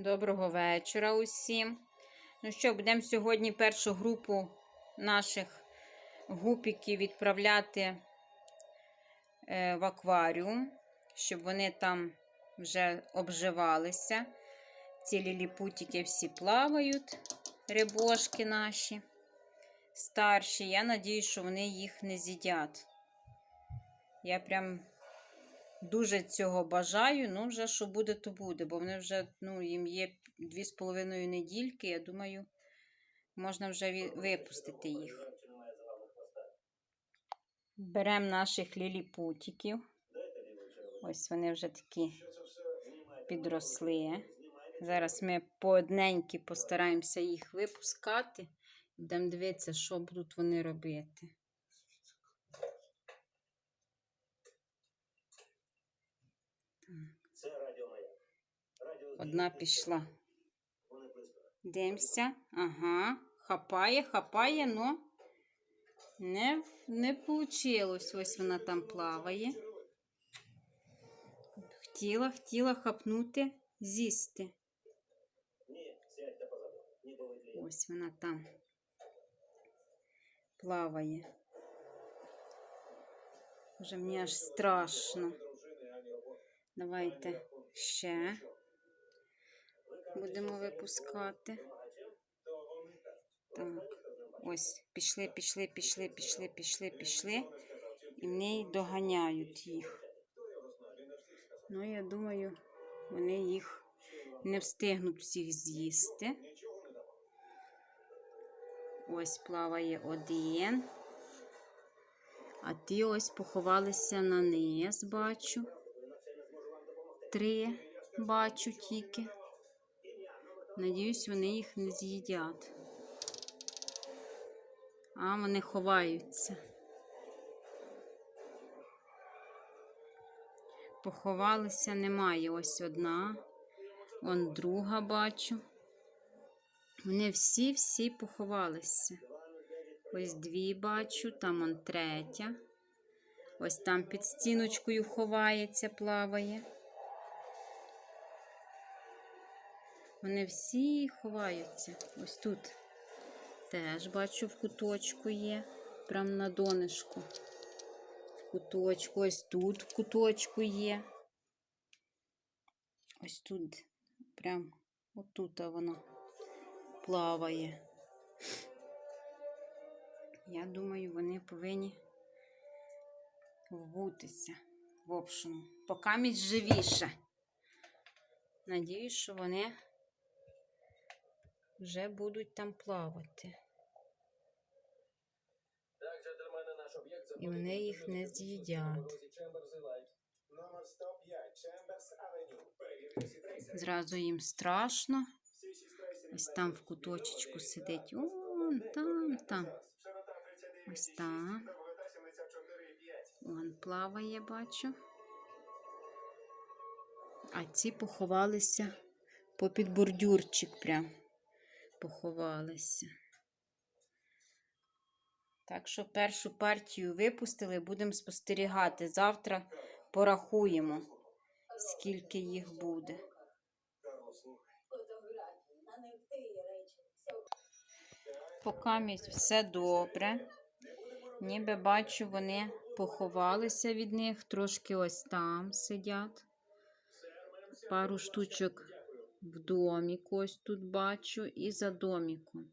Доброго вечора усім. Ну що, будемо сьогодні першу групу наших гупіків відправляти е, в акваріум, щоб вони там вже обживалися. Ці ліліпутики всі плавають, рибошки наші старші. Я надію, що вони їх не з'їдять. Я прям дуже цього бажаю. Ну, вже що буде, то буде. Бо вони вже, ну, їм є дві з половиною недільки. Я думаю, можна вже випустити їх. Беремо наших ліліпутиків. Ось вони вже такі підросли. Зараз ми поодненькі постараємося їх випускати. Будемо дивитися, що будуть вони робити. Одна пішла. Дивимося. Ага. Хапає, хапає, но не, не вийшло. Ось вона там плаває. Хотіла, хотіла хапнути, з'їсти. Ось вона там плаває. Вже мені аж страшно. Давайте ще будемо випускати. Так, ось пішли, пішли, пішли, пішли, пішли, пішли. І в неї доганяють їх. Ну, я думаю, вони їх не встигнуть всіх з'їсти. Ось плаває один. А ті ось поховалися на низ, бачу. Три бачу тільки. Надіюсь, вони їх не з'їдять. А вони ховаються. Поховалися немає. Ось одна. Вон друга бачу. Вони всі-всі поховалися. Ось дві бачу, там он третя. Ось там під стіночкою ховається, плаває. Вони всі ховаються. Ось тут теж бачу в куточку є. Прям на донышку. В куточку, ось тут в куточку є. Ось тут, прям отут воно плаває. Я думаю, вони повинні вбутися в общому. Поки живіше. Надіюсь, що вони вже будуть там плавати. І вони їх не з'їдять. Номер 105, Chambers Avenue. Перевірка всі трейсери. Зразу їм страшно. Ось там в куточечку сидить. Вон там, там. Ось 74,5. Вон плаває, бачу. А ці поховалися попід бордюрчик прям. Поховалися. Так що першу партію випустили, будемо спостерігати. Завтра порахуємо, скільки їх буде. Поки все добре. Ніби бачу, вони поховалися від них, трошки ось там сидять. Пару штучок в доміку, ось тут бачу, і за доміком.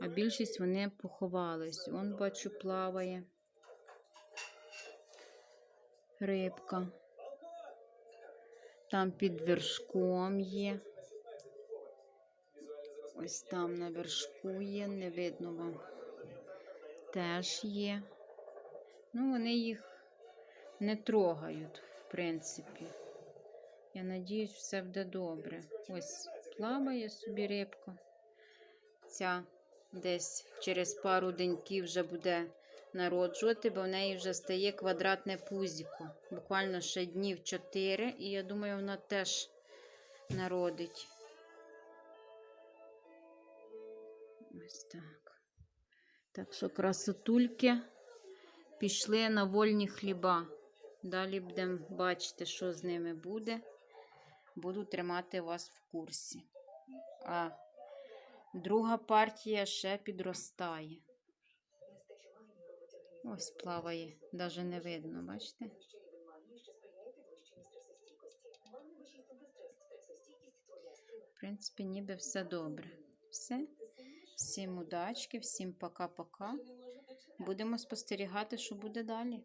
А більшість вони поховались. Он бачу, плаває. Рибка. Там під вершком є. Ось там на вершку є, не видно вам. Теж є. Ну, вони їх не трогають, в принципі. Я надіюсь, все буде добре. Ось плаває собі рибка. Ця десь через пару деньків вже буде народжувати, бо в неї вже стає квадратне пузіко. Буквально ще днів 4, і я думаю, вона теж народить. Ось так. Так що красотульки пішли на вольні хліба. Далі будемо бачити, що з ними буде. Буду тримати вас в курсі. А друга партія ще підростає. Ось плаває, навіть не видно, бачите? В принципі, ніби все добре. Все. Всім удачки, всім пока-пока. Будемо спостерігати, що буде далі.